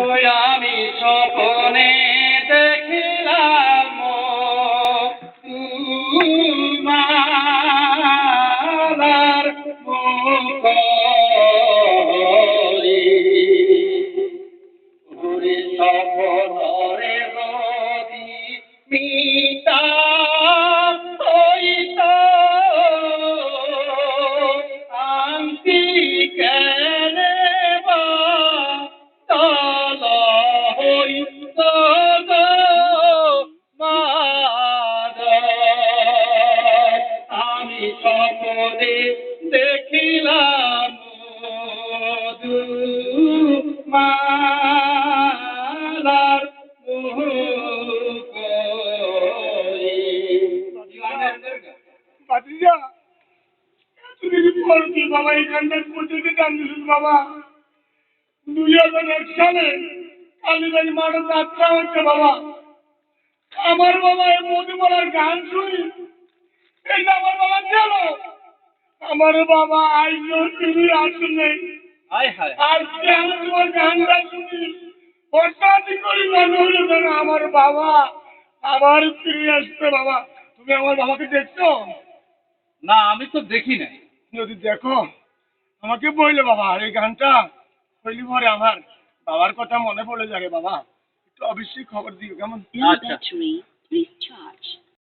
ওই আমি স্বপনে দেখিলাম মালার। ভাতিজা তুমি কি বাবা এখানটার পদ্ধতি জানতেছিস বাবা? দুই হাজার এক সালে কালীবাড়ি মাঠে যাত্রা হচ্ছে বাবা। আমার বাবা এই মধুমালার গান শুনি এটা আমার বাবা গেল আমার বাবা আইজ তিনি আসলে আজকে আমি তোমার গানটা শুনি অত্যাধিক করি মনে হলো আমার বাবা আবার ফিরে আসছে বাবা তুমি আমার বাবাকে দেখছ? না আমি তো দেখি নাই। যদি দেখো আমাকে বললে বাবা আর এই গানটা বললি পরে আমার। বাবার কথা মনে পড়ে যাবে বাবা। একটু অবশ্যই খবর দিও কেমন? আচ্ছা।